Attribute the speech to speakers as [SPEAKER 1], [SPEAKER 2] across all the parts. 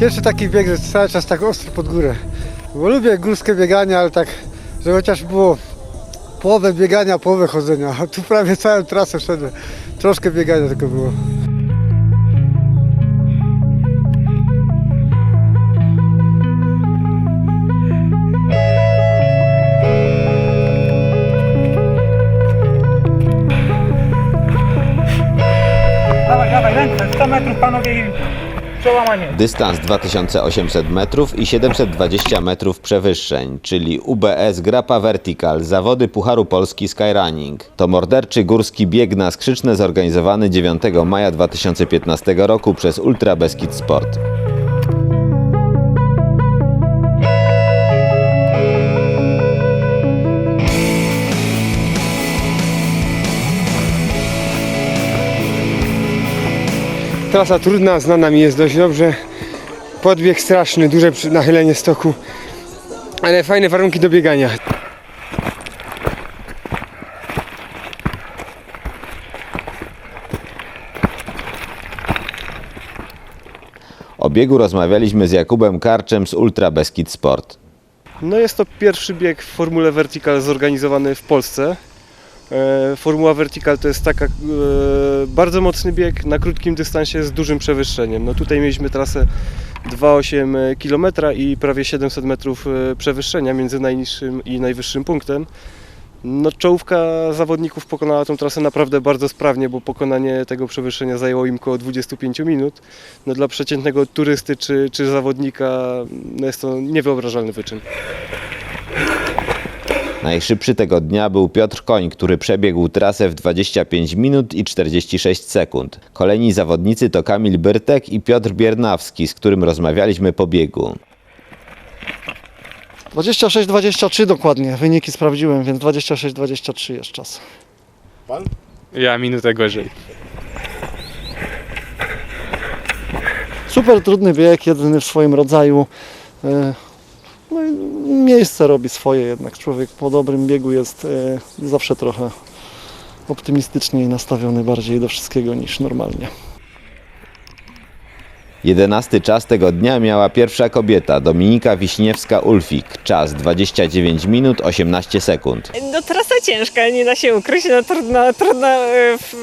[SPEAKER 1] Pierwszy taki bieg, że cały czas tak ostro pod górę. Bo lubię górskie bieganie, ale tak, że chociaż było połowę biegania, połowę chodzenia. A tu prawie całą trasę wszedłem. Troszkę biegania tylko było.
[SPEAKER 2] 100 metrów panowie przełamanie.
[SPEAKER 3] Dystans 2800 metrów i 720 metrów przewyższeń, czyli UBS Grappa Vertical, zawody Pucharu Polski Skyrunning. To morderczy górski bieg na skrzyczne zorganizowany 9 maja 2015 roku przez Ultra Beskid Sport.
[SPEAKER 1] Trasa trudna, znana mi jest dość dobrze. Podbieg straszny, duże nachylenie stoku. Ale fajne warunki do biegania.
[SPEAKER 3] O biegu rozmawialiśmy z Jakubem Karczem z Ultra Beskid Sport.
[SPEAKER 4] No jest to pierwszy bieg w formule Vertical zorganizowany w Polsce. E, Formuła Vertical to jest taka e, bardzo mocny bieg na krótkim dystansie z dużym przewyższeniem. No tutaj mieliśmy trasę 2,8 km i prawie 700 metrów e, przewyższenia między najniższym i najwyższym punktem. No, czołówka zawodników pokonała tą trasę naprawdę bardzo sprawnie, bo pokonanie tego przewyższenia zajęło im około 25 minut. No, dla przeciętnego turysty czy, czy zawodnika no, jest to niewyobrażalny wyczyn.
[SPEAKER 3] Najszybszy tego dnia był Piotr Koń, który przebiegł trasę w 25 minut i 46 sekund. Kolejni zawodnicy to Kamil Byrtek i Piotr Biernawski, z którym rozmawialiśmy po biegu.
[SPEAKER 5] 26-23 dokładnie, wyniki sprawdziłem, więc 26-23 jest czas.
[SPEAKER 6] Ja minutę gorzej.
[SPEAKER 5] Super trudny bieg, jedyny w swoim rodzaju. No i miejsce robi swoje jednak. Człowiek po dobrym biegu jest e, zawsze trochę optymistyczniej nastawiony bardziej do wszystkiego niż normalnie.
[SPEAKER 3] Jedenasty czas tego dnia miała pierwsza kobieta, Dominika Wiśniewska-Ulfik. Czas 29 minut 18 sekund.
[SPEAKER 7] No trasa ciężka, nie da się ukryć, no trudno, trudno e, w,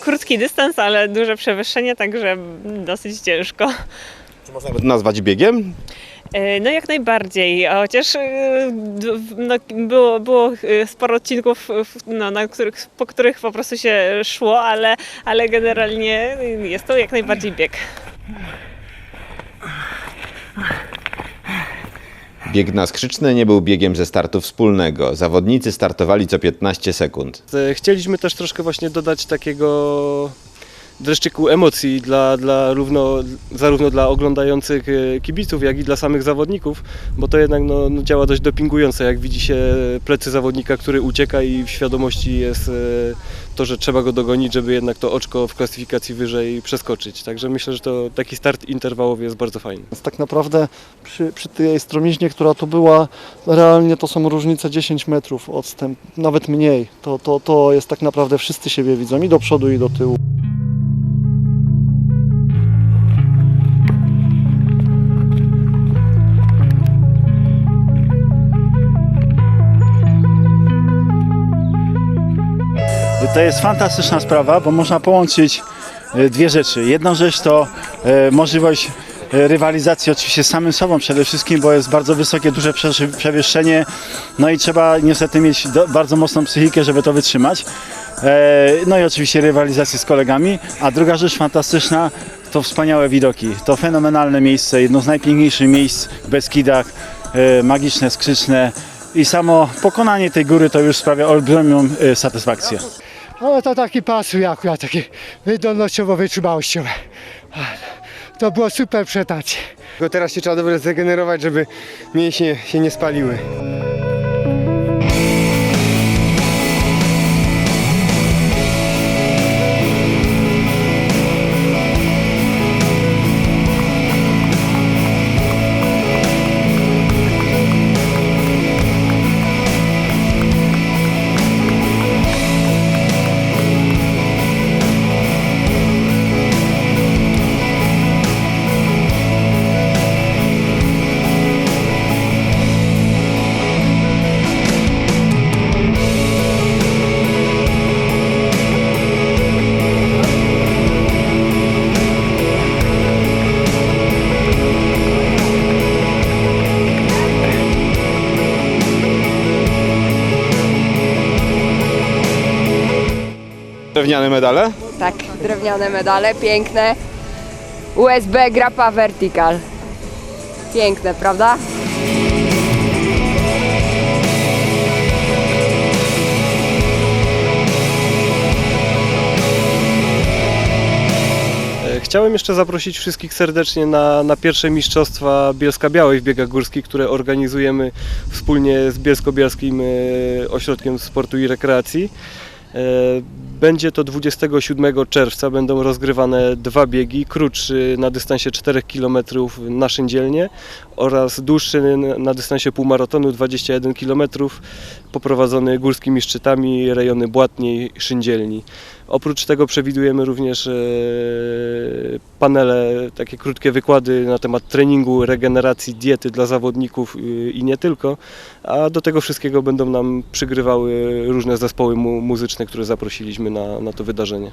[SPEAKER 7] krótki dystans, ale duże przewyższenie, także dosyć ciężko.
[SPEAKER 3] Nazwać biegiem?
[SPEAKER 7] E, No jak najbardziej, chociaż e, no, było, było e, sporo odcinków, no, na których, po których po prostu się szło, ale, ale generalnie jest to jak najbardziej bieg.
[SPEAKER 3] Bieg na skrzyczne nie był biegiem ze startu wspólnego. Zawodnicy startowali co 15 sekund.
[SPEAKER 4] Chcieliśmy też troszkę właśnie dodać takiego dreszczyku emocji dla, dla równo, zarówno dla oglądających e, kibiców, jak i dla samych zawodników, bo to jednak no, no, działa dość dopingująco, jak widzi się plecy zawodnika, który ucieka i w świadomości jest e, to, że trzeba go dogonić, żeby jednak to oczko w klasyfikacji wyżej przeskoczyć. Także myślę, że to taki start interwałowy jest bardzo fajny.
[SPEAKER 5] Tak naprawdę przy, przy tej stromiźnie, która tu była, realnie to są różnice 10 metrów odstęp, nawet mniej. To, to, to jest tak naprawdę wszyscy siebie widzą i do przodu i do tyłu.
[SPEAKER 8] To jest fantastyczna sprawa, bo można połączyć e, dwie rzeczy. Jedną rzecz to e, możliwość e, rywalizacji oczywiście z samym sobą przede wszystkim, bo jest bardzo wysokie, duże prze- przewyższenie, no i trzeba niestety mieć do, bardzo mocną psychikę, żeby to wytrzymać. E, No i oczywiście rywalizację z kolegami, a druga rzecz fantastyczna to wspaniałe widoki. To fenomenalne miejsce, jedno z najpiękniejszych miejsc w Beskidach, e, magiczne, skrzyczne i samo pokonanie tej góry to już sprawia olbrzymią e, satysfakcję.
[SPEAKER 1] Ale to taki pasuje akurat, taki wydolnościowo-wytrzymałościowe. To było super przetarcie. Tylko teraz się trzeba dobrze zregenerować, żeby mięśnie się nie spaliły.
[SPEAKER 6] Drewniane medale?
[SPEAKER 9] Tak, drewniane medale, piękne. USB Grappa Vertical. Piękne, prawda?
[SPEAKER 4] E, Chciałem jeszcze zaprosić wszystkich serdecznie na, na pierwsze Mistrzostwa Bielska Białej w biegach górskich, które organizujemy wspólnie z Bielsko-Bielskim e, Ośrodkiem Sportu i Rekreacji. E, Będzie to 27 czerwca, będą rozgrywane dwa biegi, krótszy na dystansie 4 km na Szyndzielnie oraz dłuższy na dystansie półmaratonu 21 km poprowadzony górskimi szczytami rejony Błatniej Szyndzielni. Oprócz tego przewidujemy również e, panele, takie krótkie wykłady na temat treningu, regeneracji, diety dla zawodników y, i nie tylko, a do tego wszystkiego będą nam przygrywały różne zespoły mu- muzyczne, które zaprosiliśmy na, na to wydarzenie.